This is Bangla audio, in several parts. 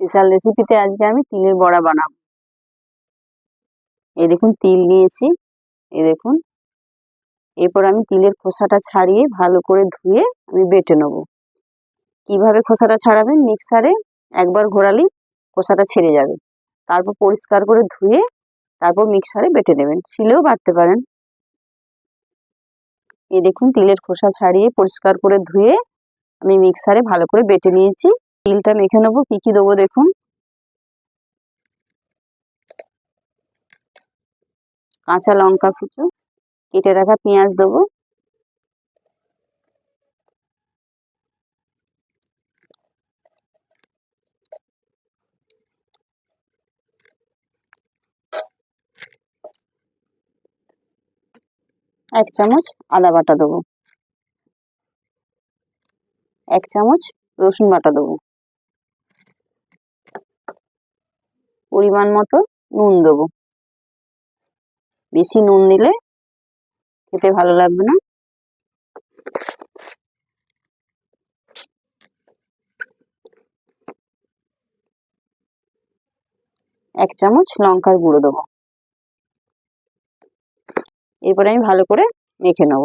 স্পেশাল রেসিপিতে আজকে আমি তিলের বড়া বানাবো। এই দেখুন, তিল নিয়েছি। এই দেখুন, এরপর আমি তিলের খোসাটা ছাড়িয়ে ভালো করে ধুয়ে আমি বেটে নেব। কীভাবে খোসাটা ছাড়াবেন? মিক্সারে একবার ঘোরালেই খোসাটা ছেড়ে যাবে। তারপর পরিষ্কার করে ধুয়ে তারপর মিক্সারে বেটে নেবেন। শিলেও বাটতে পারেন। এই দেখুন, তিলের খোসা ছাড়িয়ে পরিষ্কার করে ধুয়ে আমি মিক্সারে ভালো করে বেটে নিয়েছি। তিলটা মেখে নেব। কি কি দেবো দেখুন। কাঁচা লঙ্কা কুচো, কেটে রাখা পেঁয়াজ দেবো। এক চামচ আদা বাটা দেবো। এক চামচ রসুন বাটা দেবো। পরিমাণ মতো নুন দেবো। বেশি নুন দিলে খেতে ভালো লাগবে না। এক চামচ লঙ্কার গুঁড়ো দেবো। এরপরে আমি ভালো করে মেখে নেব।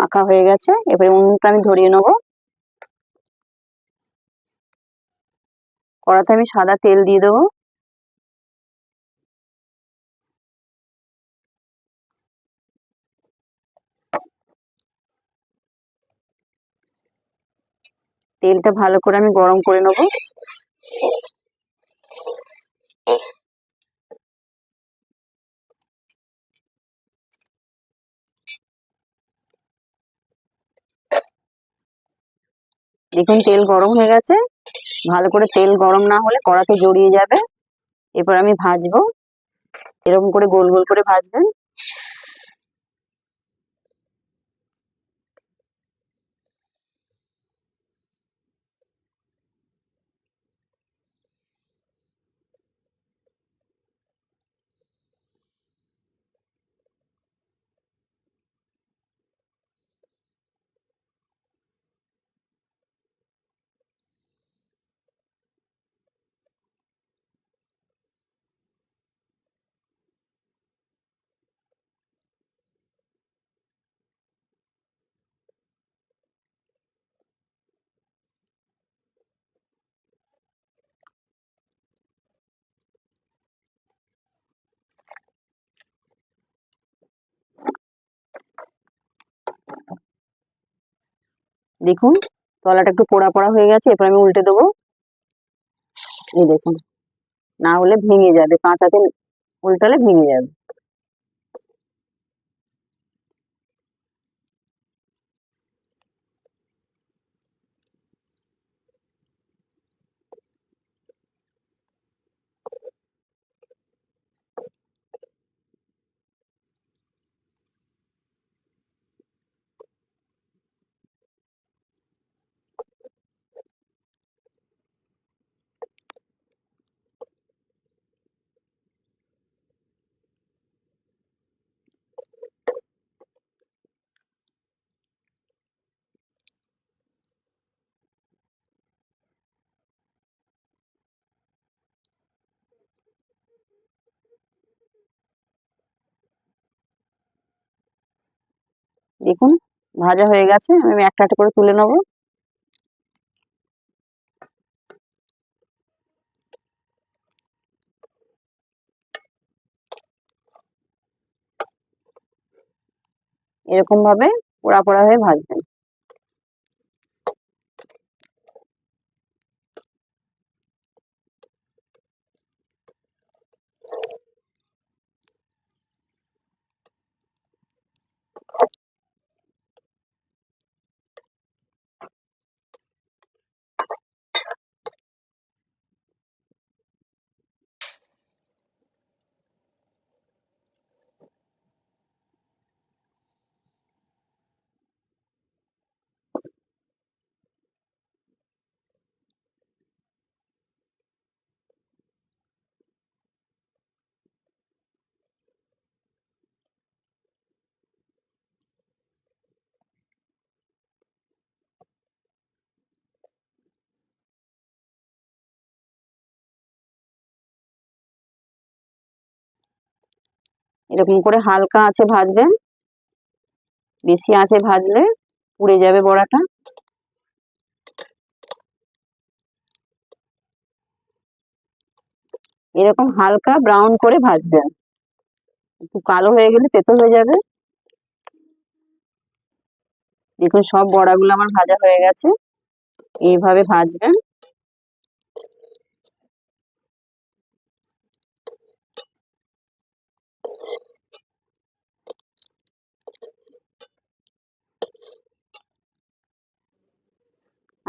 মাখা হয়ে গেছে। এবারে উনুনটা আমি ধরিয়ে নেব। কড়াতে আমি সাদা তেল দিয়ে দেবো। তেলটা ভালো করে আমি গরম করে নেব। দেখুন তেল গরম হয়ে গেছে। ভালো করে তেল গরম না হলে কড়াতে জড়িয়ে যাবে। এরপর আমি ভাজবো। এরকম করে গোল গোল করে ভাজবেন। দেখুন, তলাটা একটু পোড়া পোড়া হয়ে গেছে, এরপর আমি উল্টে দেবো। এই দেখুন, না হলে ভেঙে যাবে কাঁচাতে উল্টালে ভেঙে যাবে। দেখুন, ভাজা হয়ে গেছে, আমি একটা একটা করে তুলে নেব। এরকম ভাবে পোড়া পোড়া হয়ে ভাজবেন। এরকম করে হালকা আছে ভাজবেন বেশি আছে ভাজলে পুড়ে যাবে বড়াটা। এরকম হালকা ব্রাউন করে ভাজবেন একটু কালো হয়ে গেলে তেতো হয়ে যাবে। দেখুন সব বড়াগুলো আমার ভাজা হয়ে গেছে। এইভাবে ভাজবেন।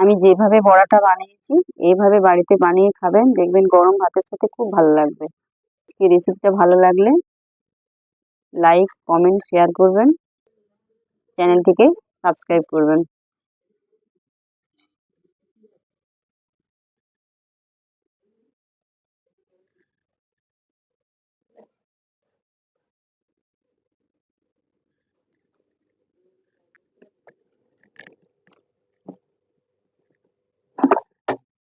আমি যেভাবে বড়াটা বানিয়েছি এইভাবে বাড়িতে বানিয়ে খাবেন। দেখবেন গরম ভাতের সাথে খুব ভালো লাগবে। আজকে রেসিপিটা ভালো লাগলে লাইক কমেন্ট শেয়ার করবেন। চ্যানেলটিকে সাবস্ক্রাইব করবেন।